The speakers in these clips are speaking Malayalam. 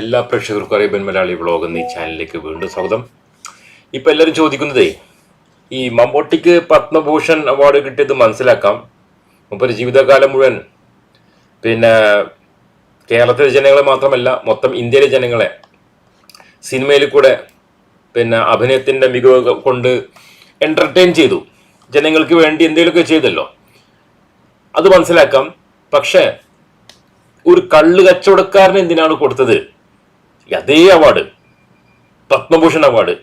എല്ലാ പ്രേക്ഷകർക്കും അറേബ്യൻ മലയാളി വ്ളോഗ് ഈ ചാനലിലേക്ക് വീണ്ടും സ്വാഗതം. ഇപ്പം എല്ലാവരും ചോദിക്കുന്നതേ ഈ മമ്മൂട്ടിക്ക് പത്മഭൂഷൺ അവാർഡ് കിട്ടിയത് മനസ്സിലാക്കാം. മുപ്പൊരു ജീവിതകാലം മുഴുവൻ പിന്നെ കേരളത്തിലെ ജനങ്ങളെ മാത്രമല്ല മൊത്തം ഇന്ത്യയിലെ ജനങ്ങളെ സിനിമയിൽ കൂടെ പിന്നെ അഭിനയത്തിന്റെ മികവ് കൊണ്ട് എന്റർടൈൻ ചെയ്തു. ജനങ്ങൾക്ക് വേണ്ടി എന്തെങ്കിലുമൊക്കെ ചെയ്തല്ലോ. അത് മനസ്സിലാക്കാം. പക്ഷേ ഒരു കള്ളു കച്ചവടക്കാരന് എന്തിനാണ് കൊടുത്തത്? അതേ അവാർഡ് പത്മഭൂഷൺ അവാർഡ്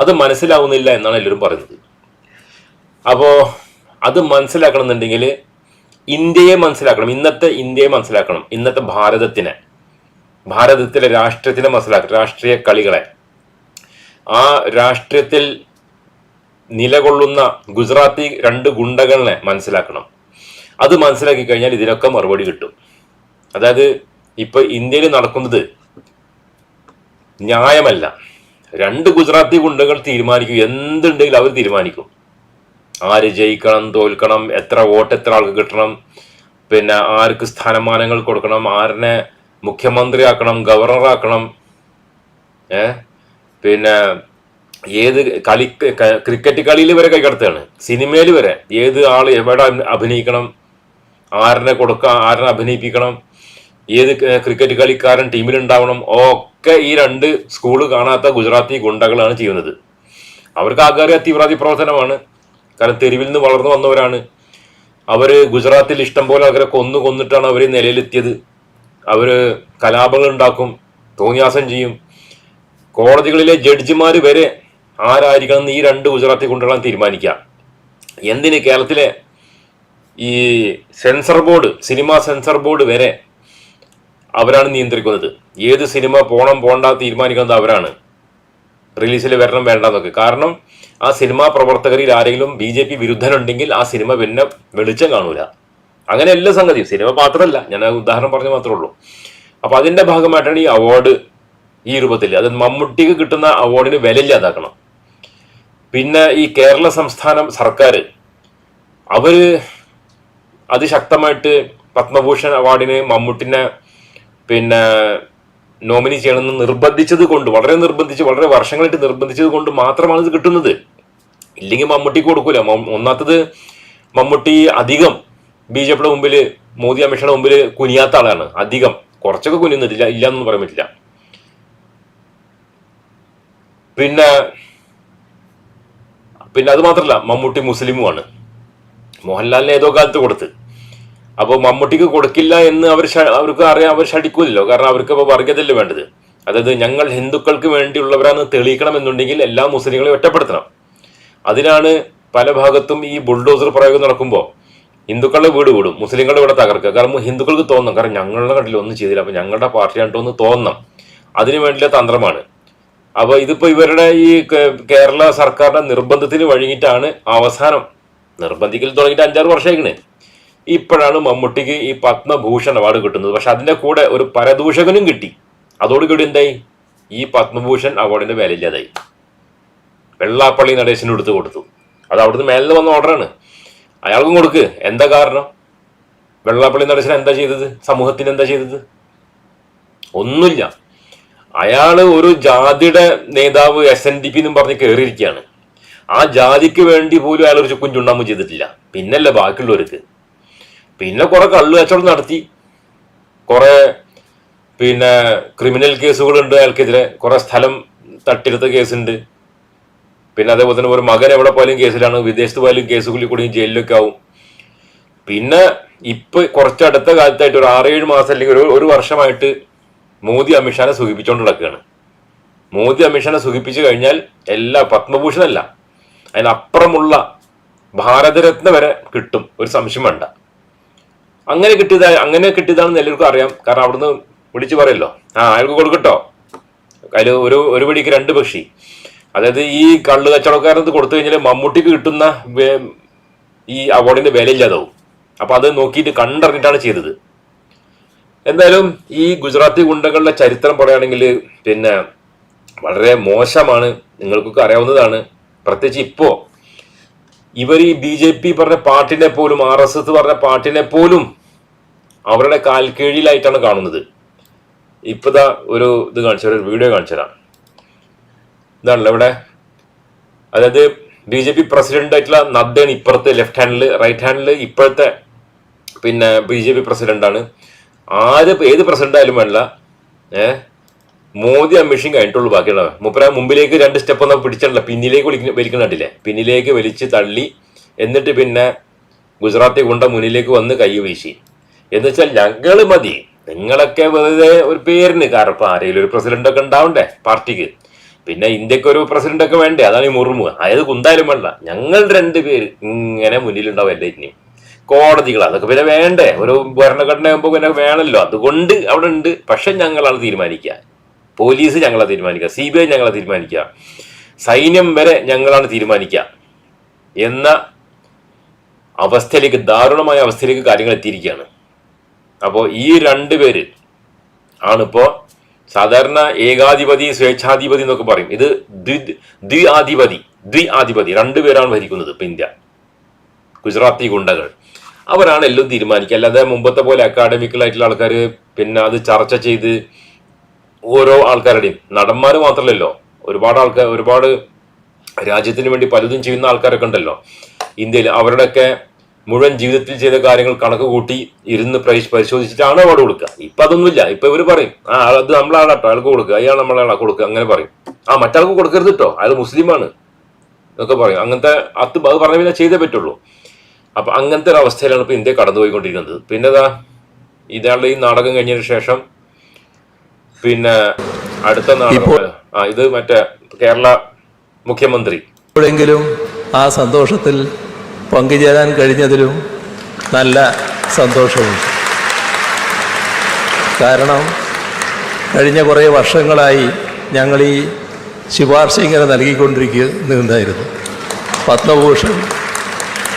അത് മനസ്സിലാവുന്നില്ല എന്നാണ് എല്ലാവരും പറയുന്നത്. അപ്പോൾ അത് മനസ്സിലാക്കണമെന്നുണ്ടെങ്കിൽ ഇന്ത്യയെ മനസ്സിലാക്കണം. ഇന്നത്തെ ഇന്ത്യയെ മനസ്സിലാക്കണം. ഇന്നത്തെ ഭാരതത്തിനെ. ഭാരതത്തിലെ രാഷ്ട്രീയത്തിനെ മനസ്സിലാക്കണം. രാഷ്ട്രീയ കളികളെ. ആ രാഷ്ട്രീയത്തിൽ നിലകൊള്ളുന്ന ഗുജറാത്തി രണ്ട് ഗുണ്ടകളെ മനസ്സിലാക്കണം. അത് മനസ്സിലാക്കി കഴിഞ്ഞാൽ ഇതിനൊക്കെ മറുപടി കിട്ടും. അതായത് ഇപ്പൊ ഇന്ത്യയിൽ നടക്കുന്നത് ന്യായമല്ല. രണ്ട് ഗുജറാത്തി ഗുണ്ടകൾ തീരുമാനിക്കും. എന്തുണ്ടെങ്കിലും അവർ തീരുമാനിക്കും. ആര് ജയിക്കണം തോൽക്കണം എത്ര വോട്ട് എത്ര ആൾക്ക് കിട്ടണം പിന്നെ ആർക്ക് സ്ഥാനമാനങ്ങൾ കൊടുക്കണം ആരിനെ മുഖ്യമന്ത്രിയാക്കണം ഗവർണറാക്കണം ഏ? പിന്നെ ഏത് കളി ക്രിക്കറ്റ് കളിയിൽ വരെ കൈകടത്തുകയാണ്. സിനിമയിൽ വരെ ഏത് ആൾ എവിടെ അഭിനയിക്കണം ആരനെ കൊടുക്കാം ആരനെ അഭിനയിപ്പിക്കണം ഏത് ക്രിക്കറ്റ് കളിക്കാരൻ ടീമിലുണ്ടാവണം ഒക്കെ ഈ രണ്ട് സ്കൂൾ കാണാത്ത ഗുജറാത്തി ഗുണ്ടകളാണ് ചെയ്യുന്നത്. അവർക്ക് ആകാറിയ തീവ്രവാദി പ്രവർത്തനമാണ്. കാരണം തെരുവിൽ നിന്ന് വളർന്നു വന്നവരാണ്. അവർ ഗുജറാത്തിൽ ഇഷ്ടം പോലെ ആൾക്കാരെ കൊന്നു കൊന്നിട്ടാണ് അവർ നിലയിലെത്തിയത്. അവർ കലാപങ്ങൾ ഉണ്ടാക്കും തോന്നിയാസം ചെയ്യും. കോടതികളിലെ ജഡ്ജിമാർ വരെ ആരായിരിക്കണം ഈ രണ്ട് ഗുജറാത്തി ഗുണ്ടകളാണ് തീരുമാനിക്കുക. എന്തിന് കേരളത്തിലെ ഈ സെൻസർ ബോർഡ് സിനിമ സെൻസർ ബോർഡ് വരെ അവരാണ് നിയന്ത്രിക്കുന്നത്. ഏത് സിനിമ പോണം പോണ്ട തീരുമാനിക്കുന്നത് അവരാണ്. റിലീസിൽ വരണം വേണ്ടെന്നൊക്കെ. കാരണം ആ സിനിമാ പ്രവർത്തകരിൽ ആരെങ്കിലും ബി ജെ പി വിരുദ്ധനുണ്ടെങ്കിൽ ആ സിനിമ പിന്നെ വെളിച്ചം കാണൂല. അങ്ങനെ എല്ലാ സംഗതിയും. സിനിമ മാത്രമല്ല ഞാൻ ഉദാഹരണം പറഞ്ഞു മാത്രമേ ഉള്ളൂ. അപ്പൊ അതിന്റെ ഭാഗമായിട്ടാണ് ഈ അവാർഡ് ഈ രൂപത്തിൽ അത് മമ്മൂട്ടിക്ക് കിട്ടുന്ന അവാർഡിന് വിലയില്ലാതാക്കണം. പിന്നെ ഈ കേരള സംസ്ഥാനം സർക്കാർ അവർ അതിശക്തമായിട്ട് പത്മഭൂഷൺ അവാർഡിന് മമ്മൂട്ടിനെ പിന്നെ നോമിനി ചെയ്യണമെന്ന് നിർബന്ധിച്ചത് കൊണ്ട് വളരെ നിർബന്ധിച്ച് വളരെ വർഷങ്ങളായിട്ട് നിർബന്ധിച്ചത് കൊണ്ട് മാത്രമാണ് ഇത് കിട്ടുന്നത്. ഇല്ലെങ്കിൽ മമ്മൂട്ടിക്ക് കൊടുക്കൂല. ഒന്നാത്തത് മമ്മൂട്ടി അധികം ബി ജെ പിയുടെ മുമ്പിൽ മോദി അമിത്ഷയുടെ മുമ്പിൽ കുനിയാത്ത ആളാണ്. അധികം. കുറച്ചൊക്കെ കുനിയുന്നില്ല ഇല്ല എന്നൊന്നും പറയാൻ പറ്റില്ല. പിന്നെ പിന്നെ അത് മാത്രമല്ല മമ്മൂട്ടി മുസ്ലിമുമാണ്. മോഹൻലാലിന് ഏതോ കാലത്ത് കൊടുത്ത്. അപ്പോൾ മമ്മൂട്ടിക്ക് കൊടുക്കില്ല എന്ന് അവർ അവർക്ക് അറിയാം അവർ ഷടിക്കൂലല്ലോ കാരണം അവർക്ക് ഇപ്പോൾ വർഗതല്ലേ വേണ്ടത്. അതായത് ഞങ്ങൾ ഹിന്ദുക്കൾക്ക് വേണ്ടിയുള്ളവരാണെന്ന് തെളിയിക്കണമെന്നുണ്ടെങ്കിൽ എല്ലാ മുസ്ലിങ്ങളെയും ഒറ്റപ്പെടുത്തണം. അതിനാണ് പല ഭാഗത്തും ഈ ബുൾഡോസർ പ്രയോഗം നടക്കുമ്പോൾ ഹിന്ദുക്കളുടെ വീട് വിടും മുസ്ലിങ്ങളുടെ ഇവിടെ തകർക്കുക. കാരണം ഹിന്ദുക്കൾക്ക് തോന്നണം കാരണം ഞങ്ങളുടെ കണ്ടിൽ ഒന്നും ചെയ്തില്ല. അപ്പൊ ഞങ്ങളുടെ പാർട്ടിയാണ്ടോ ഒന്ന് തോന്നണം അതിനു വേണ്ടിയുള്ള തന്ത്രമാണ്. അപ്പൊ ഇതിപ്പോ ഇവരുടെ ഈ കേരള സർക്കാരിന്റെ നിർബന്ധത്തിന് വഴങ്ങിയിട്ടാണ് അവസാനം. നിർബന്ധിക്കൽ തുടങ്ങിയിട്ട് അഞ്ചാറ് വർഷമായിക്കണ്. ഇപ്പോഴാണ് മമ്മൂട്ടിക്ക് ഈ പത്മഭൂഷൺ അവാർഡ് കിട്ടുന്നത്. പക്ഷെ അതിന്റെ കൂടെ ഒരു പരദൂഷകനും കിട്ടി. അതോടുകൂടി എന്തായി? ഈ പത്മഭൂഷൺ അവാർഡിന്റെ വിലയില്ലാതായി വെള്ളാപ്പള്ളി നടേശനും എടുത്ത് കൊടുത്തു. അത് അവിടുന്ന് മേലിൽ വന്ന ഓർഡറാണ് അയാൾക്കും കൊടുക്ക്. എന്താ കാരണം? വെള്ളാപ്പള്ളി നടേശൻ എന്താ ചെയ്തത്? സമൂഹത്തിന് എന്താ ചെയ്തത്? ഒന്നുമില്ല. അയാൾ ഒരു ജാതിയുടെ നേതാവ് എസ് എൻ ഡി പി എന്നും പറഞ്ഞ് കയറിയിരിക്കുകയാണ് ആ ജാതിക്ക് വേണ്ടി പോലും അയാൾ ഒരു ചുക്കും ചുണ്ണാമ്പും ചെയ്തിട്ടില്ല. പിന്നല്ല ബാക്കിയുള്ളവർക്ക്. പിന്നെ കുറെ കള്ളു കച്ചവടം നടത്തി. കുറെ പിന്നെ ക്രിമിനൽ കേസുകളുണ്ട് അയാൾക്കെതിരെ. കുറെ സ്ഥലം തട്ടിയെടുത്ത കേസുണ്ട്. പിന്നെ അതേപോലെ തന്നെ ഒരു മകൻ എവിടെ പോയാലും കേസിലാണ്. വിദേശത്ത് പോയാലും കേസുകളിൽ കൂടി ജയിലിലൊക്കെ ആവും. പിന്നെ ഇപ്പൊ കുറച്ചടുത്ത കാലത്തായിട്ട് ഒരു ആറേഴ് മാസം അല്ലെങ്കിൽ ഒരു ഒരു വർഷമായിട്ട് മോദി അമിത്ഷാനെ സുഖിപ്പിച്ചുകൊണ്ട് നടക്കുകയാണ് മോദി അമിത്ഷാനെ സുഖിപ്പിച്ചു കഴിഞ്ഞാൽ എല്ലാ പത്മഭൂഷണല്ല. അതിനപ്പുറമുള്ള ഭാരതരത്ന വരെ കിട്ടും. ഒരു സംശയം വേണ്ട. അങ്ങനെ കിട്ടിയതാ അങ്ങനെ കിട്ടിയതാണെന്ന് എല്ലാവർക്കും അറിയാം. കാരണം അവിടുന്ന് വിളിച്ചു പറയല്ലോ. ആ അയാൾക്ക് കൊടുക്കട്ടോ. അതിൽ ഒരു ഒരു പിടിക്ക് രണ്ട് പക്ഷി. അതായത് ഈ കള്ള് കച്ചവടക്കാരനത് കൊടുത്തു കഴിഞ്ഞാൽ മമ്മൂട്ടിക്ക് കിട്ടുന്ന ഈ അവാർഡിന്റെ വിലയില്ലാതാവും അപ്പൊ അത് നോക്കിയിട്ട് കണ്ടറിഞ്ഞിട്ടാണ് ചെയ്തത്. എന്തായാലും ഈ ഗുജറാത്തി ഗുണ്ടകളുടെ ചരിത്രം പറയുകയാണെങ്കിൽ പിന്നെ വളരെ മോശമാണ്. നിങ്ങൾക്കൊക്കെ അറിയാവുന്നതാണ്. പ്രത്യേകിച്ച് ഇപ്പോ ഇവർ ഈ ബി ജെ പി പറഞ്ഞ പാർട്ടിനെ പോലും ആർ എസ് എസ് പറഞ്ഞ പാർട്ടിനെ പോലും അവരുടെ കാൽക്കീഴിലായിട്ടാണ് കാണുന്നത്. ഇപ്പതാ ഒരു ഇത് കാണിച്ചു ഒരു വീഡിയോ കാണിച്ചു തരാം. ഇതാണല്ലോ ഇവിടെ. അതായത് ബി ജെ പി പ്രസിഡന്റ് ആയിട്ടുള്ള നദ്ദയാണ് ഇപ്പുറത്ത് ലെഫ്റ്റ് ഹാൻഡിൽ റൈറ്റ് ഹാൻഡിൽ ഇപ്പോഴത്തെ പിന്നെ ബി ജെ പി പ്രസിഡന്റാണ് ആര് ഏത് പ്രസിഡന്റ് ആയാലും വേണ്ട. ഏഹ് മോദി അമിഷൻ കഴിഞ്ഞിട്ടുള്ളൂ ബാക്കിയുള്ളവ മുപ്പര മുമ്പിലേക്ക് രണ്ട് സ്റ്റെപ്പ് ഒന്നും പിടിച്ചിട്ടില്ല. പിന്നിലേക്ക് വലിക്കുന്ന വലിക്കുന്നുണ്ടില്ലേ പിന്നിലേക്ക് വലിച്ച് തള്ളി എന്നിട്ട് പിന്നെ ഗുജറാത്തി കൊണ്ട മുന്നിലേക്ക് വന്ന് കൈ വീശി. എന്ന് വെച്ചാൽ ഞങ്ങൾ മതി. നിങ്ങളൊക്കെ വെറുതെ ഒരു പേരിന്. കാരണം ഇപ്പൊ ആരെങ്കിലും ഒരു പ്രസിഡന്റ് ഒക്കെ ഉണ്ടാവണ്ടേ പാർട്ടിക്ക്? പിന്നെ ഇന്ത്യയ്ക്ക് ഒരു പ്രസിഡന്റ് ഒക്കെ വേണ്ടേ? അതാണ് ഈ മുർമു അതായത് കുന്താലും വേണ്ട. ഞങ്ങൾ രണ്ടുപേര് ഇങ്ങനെ മുന്നിലുണ്ടാവും എല്ലാറ്റിനും. കോടതികൾ അതൊക്കെ പിന്നെ വേണ്ടേ? ഒരു ഭരണഘടന ആകുമ്പോൾ പിന്നെ വേണമല്ലോ അതുകൊണ്ട് അവിടെ ഉണ്ട്. പക്ഷെ ഞങ്ങളാണ് തീരുമാനിക്കുക. പോലീസ് ഞങ്ങളെ തീരുമാനിക്കുക. സി ബി ഐ ഞങ്ങളാണ് തീരുമാനിക്കുക. സൈന്യം വരെ ഞങ്ങളാണ് തീരുമാനിക്കുക. എന്ന അവസ്ഥയിലേക്ക് ദാരുണമായ അവസ്ഥയിലേക്ക് കാര്യങ്ങൾ എത്തിയിരിക്കുകയാണ്. അപ്പോൾ ഈ രണ്ട് പേര് ആണിപ്പോ സാധാരണ ഏകാധിപതി സ്വേച്ഛാധിപതി എന്നൊക്കെ പറയും. ഇത് ദ്വി ആധിപതി ദ്വി ആധിപതി രണ്ടുപേരാണ് ഭരിക്കുന്നത് ഇപ്പൊ ഇന്ത്യ. ഗുജറാത്തി ഗുണ്ടകൾ. അവരാണ് എല്ലാം തീരുമാനിക്കുക. അല്ലാതെ മുമ്പത്തെ പോലെ അക്കാഡമിക്കലായിട്ടുള്ള ആൾക്കാർ പിന്നെ അത് ചർച്ച ചെയ്ത് ഓരോ ആൾക്കാരുടെയും നടന്മാർ മാത്രമല്ലല്ലോ ഒരുപാട് ആൾക്കാർ ഒരുപാട് രാജ്യത്തിന് വേണ്ടി പലതും ചെയ്യുന്ന ആൾക്കാരൊക്കെ ഉണ്ടല്ലോ. ഇന്ത്യയിൽ അവരുടെയൊക്കെ മുഴുവൻ ജീവിതത്തിൽ ചെയ്ത കാര്യങ്ങൾ കണക്ക് കൂട്ടി ഇരുന്ന് പരിശോധിച്ചിട്ടാണ് അവാർഡ് കൊടുക്കുക. ഇപ്പൊ അതൊന്നുമില്ല. ഇപ്പൊ ഇവർ പറയും ആ അത് നമ്മളാണ് കേട്ടോ. അയാൾക്ക് കൊടുക്കുക. അയാൾ നമ്മളാണ് കൊടുക്കുക. അങ്ങനെ പറയും. ആ മറ്റാൾക്ക് കൊടുക്കരുത് കേട്ടോ അയാൾ മുസ്ലിമാണ് എന്നൊക്കെ പറയും. അങ്ങനത്തെ അത് അത് പറഞ്ഞ പിന്നെ ചെയ്തേ പറ്റുള്ളൂ. അപ്പൊ അങ്ങനത്തെ ഒരു അവസ്ഥയിലാണ് ഇപ്പൊ ഇന്ത്യ കടന്നുപോയിക്കൊണ്ടിരിക്കുന്നത്. പിന്നെ ഇതാ ഇതാളുടെ ഈ നാടകം കഴിഞ്ഞതിന് ശേഷം പിന്നെ അടുത്ത നാടകം ആ ഇത് മറ്റേ കേരള മുഖ്യമന്ത്രി. എപ്പോഴെങ്കിലും ആ സന്തോഷത്തിൽ പങ്കുചേരാൻ കഴിഞ്ഞതിലും നല്ല സന്തോഷമുണ്ട്. കാരണം കഴിഞ്ഞ കുറേ വർഷങ്ങളായി ഞങ്ങൾ ഈ ശുപാർശ ഇങ്ങനെ നൽകിക്കൊണ്ടിരിക്കുന്നുണ്ടായിരുന്നു പത്മഭൂഷൺ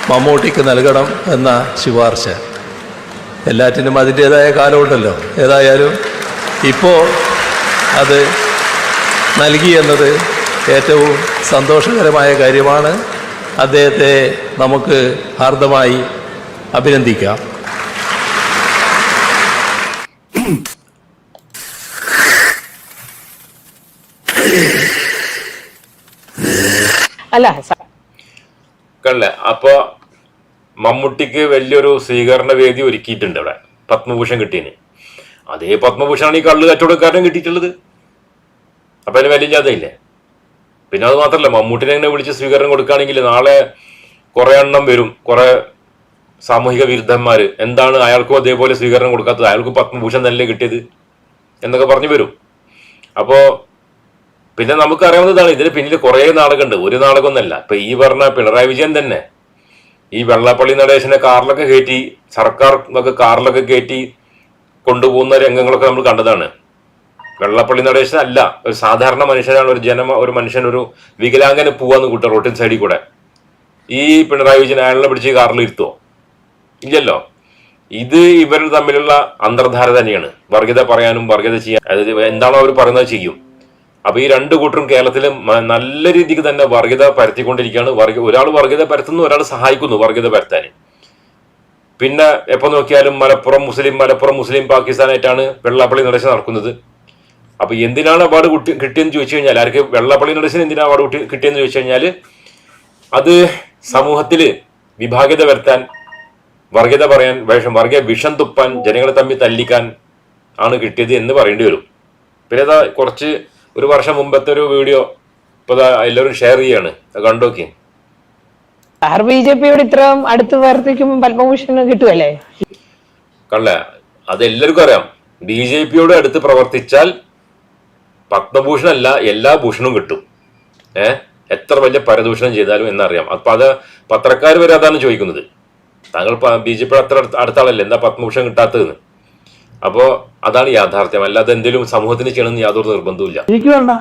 മമ്മൂട്ടിക്ക് നൽകണം എന്ന ശുപാർശ. എല്ലാറ്റിനും അതിന്റേതായ കാലമുണ്ടല്ലോ. ഏതായാലും ഇപ്പോൾ അത് നൽകി എന്നത് ഏറ്റവും സന്തോഷകരമായ കാര്യമാണ്. അദ്ദേഹത്തെ നമുക്ക് ഹാർദമായി അഭിനന്ദിക്കാം. അല്ല കണ്ടല്ലേ അപ്പൊ മമ്മൂട്ടിക്ക് വലിയൊരു സ്വീകരണ വേദി ഒരുക്കിയിട്ടുണ്ട് ഇവിടെ പത്മഭൂഷൺ കിട്ടിയതിന്. അതേ പത്മഭൂഷണാണ് ഈ കള്ളു കച്ചവടക്കാരനും കിട്ടിയിട്ടുള്ളത്. അപ്പൊ അതിന് വലിയ ഇല്ലാതെയില്ലേ പിന്നെ അത് മാത്രല്ല മമ്മൂട്ടിനെ ഇങ്ങനെ വിളിച്ച് സ്വീകരണം കൊടുക്കുകയാണെങ്കിൽ നാളെ കുറേ എണ്ണം വരും. കുറെ സാമൂഹിക വിരുദ്ധന്മാർ എന്താണ് അയാൾക്കും അതേപോലെ സ്വീകരണം കൊടുക്കാത്തത്? അയാൾക്ക് പത്മഭൂഷൺ തന്നെ കിട്ടിയത്? എന്നൊക്കെ പറഞ്ഞു വരും. അപ്പോൾ പിന്നെ നമുക്കറിയാവുന്നതാണ് ഇതിന് പിന്നിൽ കുറേ നാടകമുണ്ട്. ഒരു നാടകമൊന്നല്ല. ഇപ്പം ഈ പറഞ്ഞ പിണറായി വിജയൻ തന്നെ. ഈ വെള്ളാപ്പള്ളി നടേശനെ കാറിലൊക്കെ കയറ്റി സർക്കാർ ഒക്കെ കാറിലൊക്കെ കയറ്റി കൊണ്ടുപോകുന്ന രംഗങ്ങളൊക്കെ നമ്മൾ കണ്ടതാണ്. വെള്ളപ്പള്ളി നടേശൻ അല്ല ഒരു സാധാരണ മനുഷ്യനാണ് ഒരു ജനം ഒരു മനുഷ്യൻ ഒരു വികലാംഗന് പോവാന്ന് കൂട്ട റോട്ടിൻ സൈഡിൽ കൂടെ. ഈ പിണറായി വിജയൻ അയാളെ പിടിച്ച് കാറിൽ ഇരുത്തുവോ? ഇല്ലല്ലോ. ഇത് ഇവർ തമ്മിലുള്ള അന്തർധാര തന്നെയാണ്. വർഗീയത പറയാനും വർഗീയത ചെയ്യാൻ അതായത് എന്താണോ അവർ പറയുന്നത് ചെയ്യും. അപ്പൊ ഈ രണ്ട് കൂട്ടരും കേരളത്തിൽ നല്ല രീതിക്ക് തന്നെ വർഗീയത പരത്തിക്കൊണ്ടിരിക്കുകയാണ്. വർഗ ഒരാൾ വർഗീയത പരത്തുന്നു ഒരാൾ സഹായിക്കുന്നു വർഗീയത പരത്താൻ. പിന്നെ എപ്പോ നോക്കിയാലും മലപ്പുറം മുസ്ലിം മലപ്പുറം മുസ്ലിം പാകിസ്ഥാനായിട്ടാണ് വെള്ളാപ്പള്ളി നടേശൻ നടക്കുന്നത്. അപ്പൊ എന്തിനാണ് അവാർഡ് കുട്ടി കിട്ടിയെന്ന് ചോദിച്ചു കഴിഞ്ഞാൽ ആർക്ക് വെള്ളപ്പള്ളി നടേശൻ എന്തിനാണ് അവാർഡ് കിട്ടി കിട്ടിയെന്ന് ചോദിച്ചു കഴിഞ്ഞാൽ അത് സമൂഹത്തിൽ വിഭാഗ്യത വരുത്താൻ വർഗീയത പറയാൻ വേഷം വർഗീയ വിഷം തുപ്പാൻ ജനങ്ങളെ തമ്മിൽ തല്ലിക്കാൻ ആണ് കിട്ടിയത് എന്ന് പറയേണ്ടി വരും. പിന്നെ ഇതാ കുറച്ച് ഒരു വർഷം മുമ്പത്തെ ഒരു വീഡിയോ ഇപ്പൊ എല്ലാവരും ഷെയർ ചെയ്യാണ്. കണ്ടോക്കി സാർ ബി ജെ പിയോട് ഇത്രയും അടുത്ത് പ്രവർത്തിക്കുമ്പോൾ പത്മഭൂഷൺ കിട്ടുമല്ലേ കള്ള അത് എല്ലാവർക്കും അറിയാം. ബി ജെ പിയോട് അടുത്ത് പ്രവർത്തിച്ചാൽ പത്മഭൂഷൺ അല്ല എല്ലാ ഭൂഷണവും കിട്ടും. ഏ? എത്ര വലിയ പരദൂഷണം ചെയ്താലും എന്നറിയാം. അപ്പൊ അത് പത്രക്കാർ വരെ അതാണ് ചോദിക്കുന്നത്. താങ്കൾ ബി ജെ പി അത്ര അടുത്ത- ആളല്ലേ എന്താ പത്മഭൂഷണം കിട്ടാത്തതെന്ന്? അപ്പോ അതാണ് യാഥാർത്ഥ്യം. അല്ലാതെ എന്തെങ്കിലും സമൂഹത്തിന് ചെയ്യണമെന്ന് യാതൊരു നിർബന്ധവുമില്ല. എനിക്ക് വേണ്ട.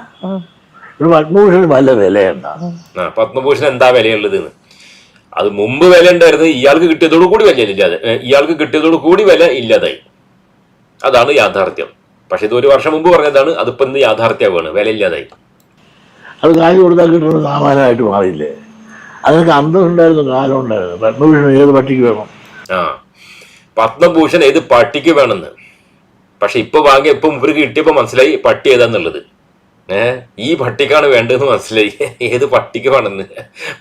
ഒരു പത്മഭൂഷൺ വല്ല വിലയുണ്ട. ആ പത്മഭൂഷൺ എന്താ വിലയുള്ളത് എന്ന് അത് മുമ്പ് വില ഉണ്ടായിരുന്നു ഇയാൾക്ക് കിട്ടിയതോടു കൂടി വില ഇല്ലാതെ ഇയാൾക്ക് കിട്ടിയതോടു കൂടി വില ഇല്ലാതായി. അതാണ് യാഥാർത്ഥ്യം. പക്ഷെ ഇത് ഒരു വർഷം മുമ്പ് പറഞ്ഞതാണ് അതിപ്പോ ഇന്ന് യാഥാർത്ഥ്യമാണ് വിലയില്ലാതായി. അത് കാശ് കൊടുത്താൽ കിട്ടുന്ന സാമാനമായിട്ട് മാറിയില്ലേ? അതൊക്കെ അന്തം ഉണ്ടായിരുന്നു കാലം ഉണ്ടായിരുന്നു. പത്മഭൂഷൺ ഏത് പട്ടിക്ക് വേണം? ആ പത്മഭൂഷൺ ഏത് പട്ടിക്ക് വേണമെന്ന്. പക്ഷെ ഇപ്പൊ വാങ്ങിയ ഇപ്പൊ ഇവർക്ക് കിട്ടിയപ്പോ മനസ്സിലായി പട്ടി ഏതാന്നുള്ളത്. ഏഹ് ഈ പട്ടിക്കാണ് വേണ്ടതെന്ന് മനസ്സിലായി. ഏത് പട്ടിക്ക് വേണമെന്ന്.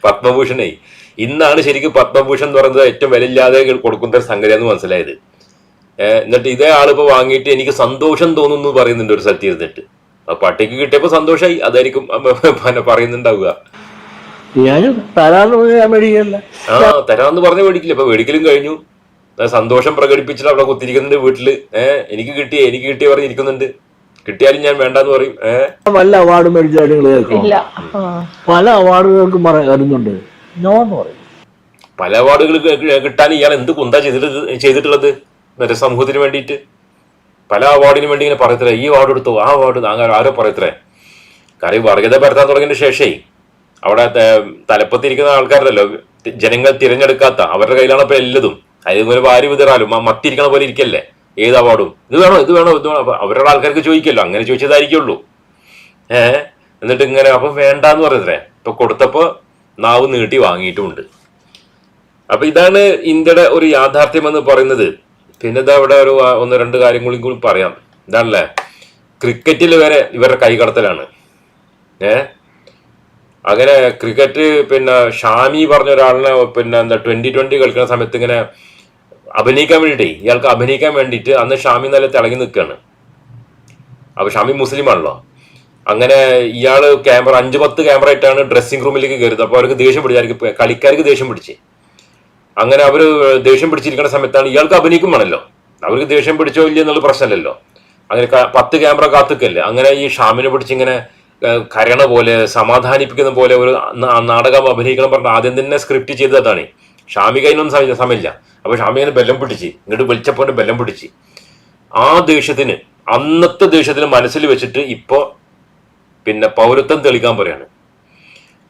പത്മഭൂഷണേ ഇന്നാണ് ശരിക്കും പത്മഭൂഷൺ എന്ന് പറയുന്നത് ഏറ്റവും വിലയില്ലാതെ കൊടുക്കുന്ന ഒരു സംഗതിയാന്ന് മനസ്സിലായത്. എന്നിട്ട് ഇതേ ആളിപ്പോൾ വാങ്ങിയിട്ട് എനിക്ക് സന്തോഷം തോന്നുന്നു എന്ന് പറയുന്നുണ്ട് ഒരു സ്ഥലത്ത് ഇരുന്നിട്ട്. ആ പട്ടിക്ക് കിട്ടിയപ്പോ സന്തോഷമായി അതായിരിക്കും പിന്നെ പറയുന്നുണ്ടാവുക. ഞാൻ തരാന്ന് പറഞ്ഞാൽ ഞാൻ ആ തരാന്ന് പറഞ്ഞ മേടിക്കില്ല. ഇപ്പൊ മേടിക്കലും കഴിഞ്ഞു. സന്തോഷം പ്രകടിപ്പിച്ചിട്ട് അവിടെ കുത്തിരിക്കുന്നുണ്ട് വീട്ടിൽ. ഏഹ് എനിക്ക് കിട്ടിയേ എനിക്ക് കിട്ടിയ പറഞ്ഞിരിക്കുന്നുണ്ട് കിട്ടിയാലും ഞാൻ വേണ്ടെന്ന് പറയും. ഏഹ് പല അവാർഡ് മേടിച്ചാലും പല അവാർഡുകൾക്കും വരുന്നുണ്ട്. പറയും. പല അവാർഡുകൾ കിട്ടാൻ ഇയാൾ എന്ത് കുന്താ ചെയ്തിട്ട് ചെയ്തിട്ടുള്ളത്? മറ്റേ സമൂഹത്തിന് വേണ്ടിയിട്ട് പല അവാർഡിന് വേണ്ടി ഇങ്ങനെ പറയത്തില്ല? ഈ അവാർഡ് എടുത്തു ആ അവാർഡ് അങ്ങനെ ആരോ പറയത്തില്ലേ? കാര്യം വർഗത പരത്താൻ തുടങ്ങിയതിന് ശേഷേ അവിടെ തലപ്പത്തിരിക്കുന്ന ആൾക്കാരല്ലോ ജനങ്ങൾ തിരഞ്ഞെടുക്കാത്ത അവരുടെ കയ്യിലാണ് ഇപ്പൊ എല്ലതും. അതുപോലെ വാരി വിതറാലും ആ മത്തിരിക്കണ പോലെ ഇരിക്കല്ലേ? ഏത് അവാർഡും? ഇത് വേണോ? ഇത് വേണോ? ഇത് വേണോ? അവരുടെ ആൾക്കാർക്ക് ചോദിക്കല്ലോ അങ്ങനെ ചോദിച്ചതായിരിക്കുള്ളൂ. ഏഹ് എന്നിട്ട് ഇങ്ങനെ അപ്പൊ വേണ്ടാന്ന് പറയുന്നേ ഇപ്പൊ കൊടുത്തപ്പോ നാവ് നീട്ടി വാങ്ങിയിട്ടുമുണ്ട്. അപ്പൊ ഇതാണ് ഇന്ത്യയുടെ ഒരു യാഥാർത്ഥ്യം എന്ന് പറയുന്നത്. പിന്നെ ഇതാ ഇവിടെ ഒരു ഒന്ന് രണ്ട് കാര്യങ്ങളും കൂടി പറയാം. ഇതാണല്ലേ? ക്രിക്കറ്റിൽ വരെ ഇവരുടെ കൈകടത്തലാണ്. ഏ? അങ്ങനെ ക്രിക്കറ്റ് പിന്നെ ഷാമി പറഞ്ഞ ഒരാളിനെ പിന്നെ എന്താ ട്വന്റി ട്വന്റി കളിക്കുന്ന സമയത്ത് ഇങ്ങനെ അഭിനയിക്കാൻ വേണ്ടിയിട്ടേ ഇയാൾക്ക് അഭിനയിക്കാൻ വേണ്ടിയിട്ട് അന്ന് ഷാമി നല്ല തിളങ്ങി നിൽക്കുകയാണ്. അപ്പോൾ ഷാമി മുസ്ലിം ആണല്ലോ. അങ്ങനെ ഇയാൾ ക്യാമറ അഞ്ച് പത്ത് ക്യാമറ ആയിട്ടാണ് ഡ്രസ്സിംഗ് റൂമിലേക്ക് കയറുന്നത് അപ്പോൾ അവർക്ക് ദേഷ്യം പിടിച്ചു കളിക്കാർക്ക് ദേഷ്യം പിടിച്ച്. അങ്ങനെ അവർ ദേഷ്യം പിടിച്ചിരിക്കുന്ന സമയത്താണ് ഇയാൾക്ക് അഭിനയിക്കും അവർക്ക് ദേഷ്യം പിടിച്ചോ ഇല്ല എന്നുള്ള പ്രശ്നമല്ലല്ലോ. അങ്ങനെ പത്ത് ക്യാമറ കാത്തുക്കല്ലേ. അങ്ങനെ ഈ ഷാമിനെ പിടിച്ചിങ്ങനെ കരണ പോലെ സമാധാനിപ്പിക്കുന്ന പോലെ ഒരു നാടകം അഭിനയിക്കണം പറഞ്ഞ ആദ്യം തന്നെ സ്ക്രിപ്റ്റ് ചെയ്തതാണ് ഷാമി കഴിഞ്ഞൊന്നും സമയ- സമയമില്ല. അപ്പൊ അങ്ങനെ ബലം പിടിച്ച് ഇങ്ങോട്ട് വിളിച്ചപ്പോൾ ബലം പിടിച്ച്. ആ ദേഷ്യത്തിന് അന്നത്തെ ദേഷ്യത്തിന് മനസ്സിൽ വെച്ചിട്ട് ഇപ്പോ പിന്നെ പൗരത്വം തെളിക്കാൻ പറയാണ്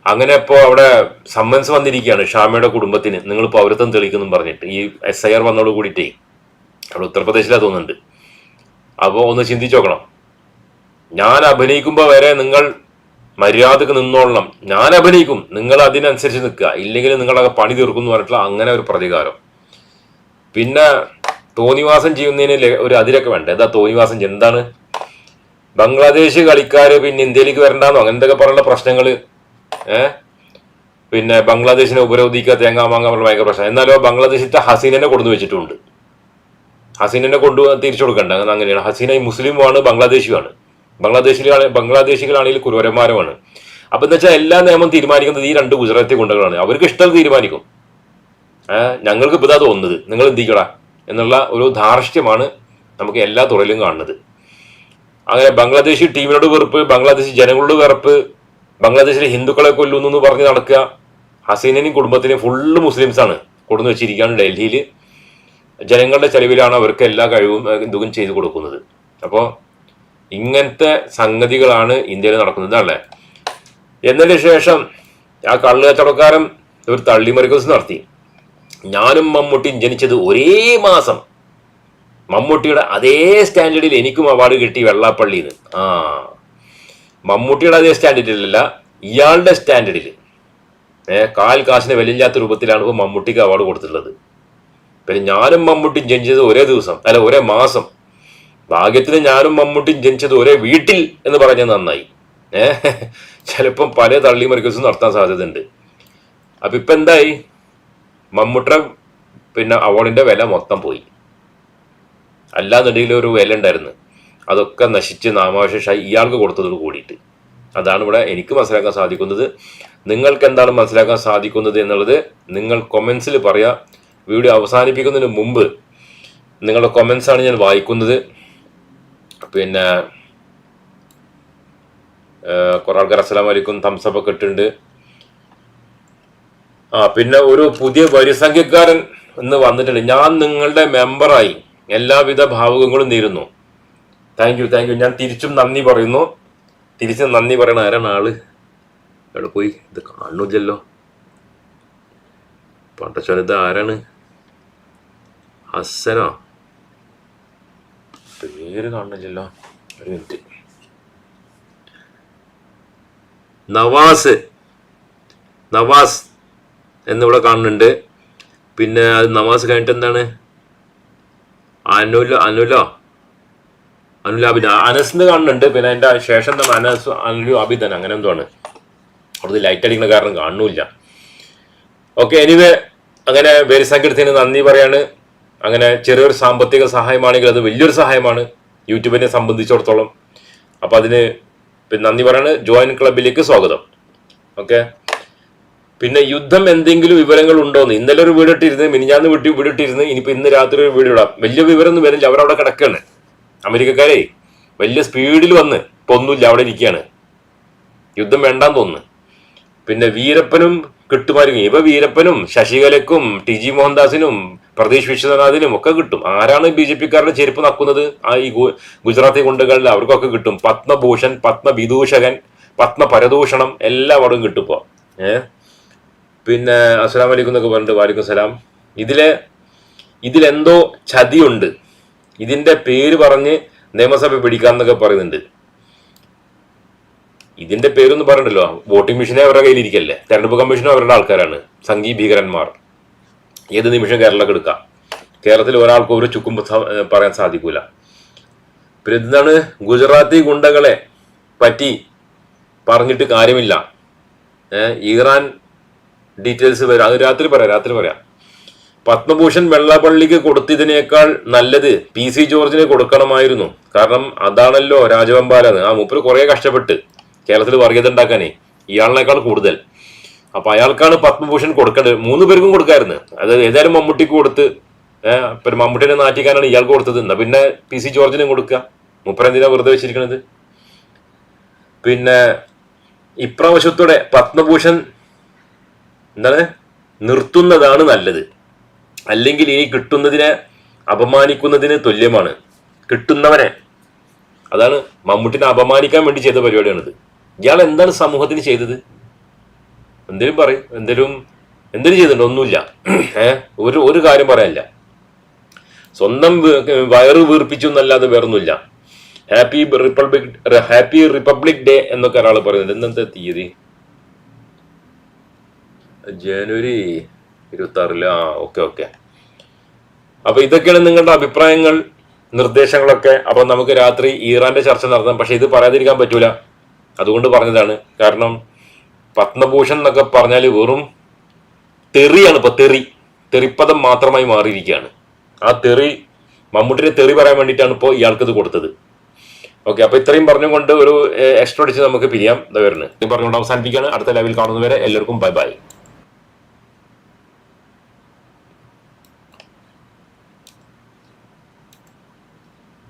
അങ്ങനെ ഇപ്പോൾ അവിടെ സമ്മൻസ് വന്നിരിക്കുകയാണ് ഷാമയുടെ കുടുംബത്തിന്. നിങ്ങൾ പൗരത്വം തെളിയിക്കുന്നു പറഞ്ഞിട്ട്. ഈ എസ് ഐ ആർ വന്നോട് കൂടിയിട്ടേ അവിടെ ഉത്തർപ്രദേശിലാ തോന്നുന്നുണ്ട്. അപ്പോൾ ഒന്ന് ചിന്തിച്ചു നോക്കണം. ഞാൻ അഭിനയിക്കുമ്പോൾ വരെ നിങ്ങൾ മര്യാദയ്ക്ക് നിന്നോളണം. ഞാൻ അഭിനയിക്കും. നിങ്ങൾ അതിനനുസരിച്ച് നിൽക്കുക. ഇല്ലെങ്കിൽ നിങ്ങളൊക്കെ പണി തീർക്കും എന്ന് പറഞ്ഞിട്ടുള്ള അങ്ങനെ ഒരു പ്രതികാരം. പിന്നെ തോന്നിവാസം ചെയ്യുന്നതിന് ഒരു അതിരൊക്കെ വേണ്ട? എന്താ തോന്നിവാസം? എന്താണ്? ബംഗ്ലാദേശ് കളിക്കാർ പിന്നെ ഇന്ത്യയിലേക്ക് വരണ്ടാന്നോ? അങ്ങനത്തെ പറയുന്ന പ്രശ്നങ്ങൾ പിന്നെ ബംഗ്ലാദേശിനെ ഉപരോധിക്കുക തേങ്ങാ മാങ്ങാ പറഞ്ഞ ഭയങ്കര പ്രശ്നം. എന്നാലോ ബംഗ്ലാദേശിലത്തെ ഹസീനനെ കൊണ്ടു വെച്ചിട്ടുണ്ട്. ഹസീനെ കൊണ്ടു തിരിച്ചു കൊടുക്കണ്ട. അങ്ങനെ അങ്ങനെയാണ്. ഹസീന മുസ്ലിമുമാണ് ബംഗ്ലാദേശിയുമാണ്. ബംഗ്ലാദേശിലാണ് ബംഗ്ലാദേശികളാണെങ്കിൽ കുരുവരന്മാരുമാണ്. അപ്പൊ എന്ന് വെച്ചാൽ എല്ലാ നിയമം തീരുമാനിക്കുന്നത് ഈ രണ്ട് ഗുജറാത്തി ഗുണ്ടകളാണ്. അവർക്ക് ഇഷ്ടം തീരുമാനിക്കും. ഞങ്ങൾക്ക് ഇപ്പൊ ഇതാ തോന്നുന്നത്. നിങ്ങൾ എന്തിക്കടാ എന്നുള്ള ഒരു ധാർഷ്ട്യമാണ് നമുക്ക് എല്ലാ തുറയിലും കാണുന്നത്. അങ്ങനെ ബംഗ്ലാദേശി ടീമിനോട് വെറുപ്പ് ബംഗ്ലാദേശി ജനങ്ങളോട് വെറുപ്പ് ബംഗ്ലാദേശിലെ ഹിന്ദുക്കളെ കൊല്ലുന്നു എന്ന് പറഞ്ഞ് നടക്കുക. ഹസീനയും കുടുംബത്തിനെയും ഫുള്ള് മുസ്ലിംസ് ആണ് കൊടുന്നു വെച്ചിരിക്കുകയാണ് ഡൽഹിയിൽ ജനങ്ങളുടെ ചെലവിലാണ് അവർക്ക് എല്ലാ കഴിവും ഇതും ചെയ്തു കൊടുക്കുന്നത്. അപ്പോൾ ഇങ്ങനത്തെ സംഗതികളാണ് ഇന്ത്യയിൽ നടക്കുന്നത് അല്ലേ? എന്നതിന് ശേഷം ആ കള്ളു കച്ചവടക്കാരൻ ഒരു തള്ളിമറിക്കസ് നടത്തി. ഞാനും മമ്മൂട്ടിയും ജനിച്ചത് ഒരേ മാസം. മമ്മൂട്ടിയുടെ അതേ സ്റ്റാൻഡേർഡിൽ എനിക്കും അവാർഡ് കിട്ടി വെള്ളാപ്പള്ളിയിൽ നിന്ന് ആ. മമ്മൂട്ടിയുടെ അതേ സ്റ്റാൻഡേർഡിലല്ല ഇയാളുടെ സ്റ്റാൻഡേർഡിൽ ഏഹ് കാൽ കാശിന് വിലയില്ലാത്ത രൂപത്തിലാണ് ഇപ്പോൾ മമ്മൂട്ടിക്ക് അവാർഡ് കൊടുത്തിട്ടുള്ളത്. പിന്നെ ഞാനും മമ്മൂട്ടിയും ജനിച്ചത് ഒരേ ദിവസം അല്ല ഒരേ മാസം. ഭാഗ്യത്തിന് ഞാനും മമ്മൂട്ടിയും ജനിച്ചത് ഒരേ വീട്ടിൽ എന്ന് പറഞ്ഞാൽ നന്നായി. ഏഹ് ചിലപ്പം പല തള്ളി മറിക്കൽസും നടത്താൻ സാധ്യതയുണ്ട്. അപ്പം ഇപ്പം എന്തായി? മമ്മൂട്ട പിന്നെ അവാർഡിന്റെ വില മൊത്തം പോയി. അല്ലാന്നുണ്ടെങ്കിൽ ഒരു വില ഉണ്ടായിരുന്നു. അതൊക്കെ നശിച്ച് നാമാവശേഷമായി ഇയാൾക്ക് കൊടുത്തതോട് കൂടിയിട്ട്. അതാണ് ഇവിടെ എനിക്ക് മനസ്സിലാക്കാൻ സാധിക്കുന്നത്. നിങ്ങൾക്ക് എന്താണ് മനസ്സിലാക്കാൻ സാധിക്കുന്നത് എന്നുള്ളത് നിങ്ങൾ കൊമൻസിൽ പറയാം. വീഡിയോ അവസാനിപ്പിക്കുന്നതിന് മുമ്പ് നിങ്ങളുടെ കൊമൻസ് ആണ് ഞാൻ വായിക്കുന്നത്. പിന്നെ കുറെ ആൾക്കാർ അസ്സലാം വലൈക്കും തംസപ്പ് ഒക്കെ ഇട്ടുണ്ട് ആ പിന്നെ ഒരു പുതിയ വരിസംഖ്യക്കാരൻ എന്ന് വന്നിട്ടുണ്ട്. ഞാൻ നിങ്ങളുടെ മെമ്പറായി എല്ലാവിധ ഭാവുകങ്ങളും നേരുന്നു. താങ്ക് യു താങ്ക് യു ഞാൻ തിരിച്ചും നന്ദി പറയുന്നു. തിരിച്ചും നന്ദി പറയണ ആരാണ് ആൾ? അവിടെ പോയി? ഇത് കാണുന്നില്ലല്ലോ. പണ്ടച്ചോൻ ഇത് ആരാണ്? ഹസനോ? പേര് കാണുന്നില്ലല്ലോ. ഒരു മിനിറ്റ്. നവാസ്. നവാസ് എന്നിവിടെ കാണുന്നുണ്ട്. പിന്നെ അത് നവാസ് കഴിഞ്ഞിട്ട് എന്താണ്? അനുല അനുലോ? അനുൽ അബിദ്. അനസ് കാണുന്നുണ്ട്. പിന്നെ അതിന്റെ ശേഷം തന്നെ അനസ് അനുലു അബിദൻ അങ്ങനെ എന്തോ ആണ് അവിടുത്തെ ലൈറ്റ് അടിക്കുന്ന കാരണം കാണുന്നില്ല. ഓക്കെ എനിവേ അങ്ങനെ വേരിസങ്കീർത്തിന് നന്ദി പറയാണ്. അങ്ങനെ ചെറിയൊരു സാമ്പത്തിക സഹായമാണെങ്കിൽ അത് വലിയൊരു സഹായമാണ് യൂട്യൂബിനെ സംബന്ധിച്ചിടത്തോളം. അപ്പം അതിന് പിന്നെ നന്ദി പറയാണ്. ജോയിൻ ക്ലബിലേക്ക് സ്വാഗതം. ഓക്കെ പിന്നെ യുദ്ധം എന്തെങ്കിലും വിവരങ്ങൾ ഉണ്ടോന്ന്. ഇന്നലെ ഒരു വീട് ഇട്ടിരുന്ന് മിനിഞ്ഞാന്ന് വീട്ടി വീട് ഇനിയിപ്പോൾ ഇനിയിപ്പോ ഇന്ന് രാത്രി ഒരു വീട് ഇടാം. വലിയ വിവരമൊന്നും വരില്ല അവരവിടെ കിടക്കാണ്. അമേരിക്കക്കാരെ വലിയ സ്പീഡിൽ വന്ന് ഇപ്പൊ ഒന്നുമില്ല അവിടെ ഇരിക്കുകയാണ്. യുദ്ധം വേണ്ടാന്ന് തോന്നുന്നു. പിന്നെ വീരപ്പനും കിട്ടുമായിരിക്കും ഇപ്പൊ വീരപ്പനും ശശികലക്കും ടി ജി മോഹൻദാസിനും പ്രതീഷ് വിശ്വനാഥിനും ഒക്കെ കിട്ടും. ആരാണ് ബി ജെ പിക്കാരുടെ ചെരുപ്പ് നക്കുന്നത്? ആ ഈ ഗുജറാത്തി ഗുണ്ടകളിൽ അവർക്കൊക്കെ കിട്ടും. പത്മഭൂഷൺ പത്മവിദൂഷകൻ പത്മപരദൂഷണം എല്ലാ അവിടെ കിട്ടും ഇപ്പോ. ഏഹ് പിന്നെ അസ്സലാം വലൈക്കും എന്നൊക്കെ പറഞ്ഞിട്ട് വാലിക്കും സലാം. ഇതിലെ ഇതിലെന്തോ ചതിയുണ്ട്. ഇതിന്റെ പേര് പറഞ്ഞ് നിയമസഭ പിടിക്കാന്നൊക്കെ പറയുന്നുണ്ട്. ഇതിന്റെ പേരൊന്നും പറയണ്ടല്ലോ. വോട്ടിംഗ് മെഷീനെ അവരുടെ കയ്യിലിരിക്കല്ലേ? തെരഞ്ഞെടുപ്പ് കമ്മീഷനും അവരുടെ ആൾക്കാരാണ്. സംഘീ ഭീകരന്മാർ ഏത് നിമിഷം കേരളക്ക് എടുക്കാം? കേരളത്തിൽ ഒരാൾക്കും ഒരു ചുക്കും പറയാൻ സാധിക്കൂല. പിന്നെ എന്താണ്? ഗുജറാത്തി ഗുണ്ടകളെ പറ്റി പറഞ്ഞിട്ട് കാര്യമില്ല. ഇറാൻ ഡീറ്റെയിൽസ് വരാം അത് രാത്രി പറയാം രാത്രി പറയാം. പത്മഭൂഷൺ വെള്ളപ്പള്ളിക്ക് കൊടുത്തതിനേക്കാൾ നല്ലത് പി സി ജോർജിന് കൊടുക്കണമായിരുന്നു. കാരണം അതാണല്ലോ രാജവെമ്പാലെന്ന്. ആ മൂപ്പര് കുറേ കഷ്ടപ്പെട്ട് കേരളത്തിൽ വർഗീയത ഉണ്ടാക്കാനേ ഇയാളിനേക്കാൾ കൂടുതൽ. അപ്പൊ അയാൾക്കാണ് പത്മഭൂഷൺ കൊടുക്കേണ്ടത് മൂന്ന് പേർക്കും കൊടുക്കായിരുന്നു. അത് ഏതായാലും മമ്മൂട്ടിക്ക് കൊടുത്ത് ഏഹ് മമ്മൂട്ടിനെ നാറ്റിക്കാനാണ് ഇയാൾക്ക് കൊടുത്തത്. എന്നാ പിന്നെ പി സി ജോർജിനും കൊടുക്കുക മുപ്പരെന്തിനാ വെറുതെ വെച്ചിരിക്കണത്? പിന്നെ ഇപ്രാവശ്യത്തോടെ പത്മഭൂഷൺ എന്താണ്? നിർത്തുന്നതാണ് നല്ലത്. അല്ലെങ്കിൽ ഇനി കിട്ടുന്നതിനെ അപമാനിക്കുന്നതിന് തുല്യമാണ്. കിട്ടുന്നവനെ. അതാണ് മമ്മൂട്ടിനെ അപമാനിക്കാൻ വേണ്ടി ചെയ്ത പരിപാടിയാണിത്. ഇയാൾ എന്താണ് സമൂഹത്തിന് ചെയ്തത്? എന്തേലും പറയും എന്തേലും എന്തേലും ചെയ്തിട്ടുണ്ട്? ഒന്നുമില്ല. ഏഹ് ഒരു ഒരു കാര്യം പറയാനില്ല. സ്വന്തം വയറ് വീർപ്പിച്ചു എന്നല്ലാതെ വേറൊന്നുമില്ല. Happy republic happy republic day എന്നൊക്കെ ഒരാൾ പറയുന്നുണ്ട്. ഇന്നത്തെ തീയതി? ജനുവരി ഇരുപത്തി ആറിൽ ആ ഓക്കെ ഓക്കെ. അപ്പൊ ഇതൊക്കെയാണ് നിങ്ങളുടെ അഭിപ്രായങ്ങൾ നിർദ്ദേശങ്ങളൊക്കെ. അപ്പൊ നമുക്ക് രാത്രി ഇറാന്റെ ചർച്ച നടത്താം. പക്ഷെ ഇത് പറയാതിരിക്കാൻ പറ്റൂല. അതുകൊണ്ട് പറഞ്ഞതാണ്. കാരണം പത്മഭൂഷൺ എന്നൊക്കെ പറഞ്ഞാൽ വെറും തെറിയാണ് ഇപ്പൊ തെറി. തെറിപ്പദം മാത്രമായി മാറിയിരിക്കുകയാണ്. ആ തെറി മമ്മൂട്ടിനെ തെറി പറയാൻ വേണ്ടിയിട്ടാണ് ഇപ്പോൾ ഇയാൾക്കിത് കൊടുത്തത്. ഓക്കെ അപ്പൊ ഇത്രയും പറഞ്ഞുകൊണ്ട് ഒരു എക്സ്ട്രാ അടിച്ച് നമുക്ക് പിരിയാം. വരുന്നത് പറഞ്ഞുകൊണ്ട് അവസാനിപ്പിക്കുകയാണ്. അടുത്ത ലെവൽ കാണുന്നവരെ എല്ലാവർക്കും ബൈ ബൈ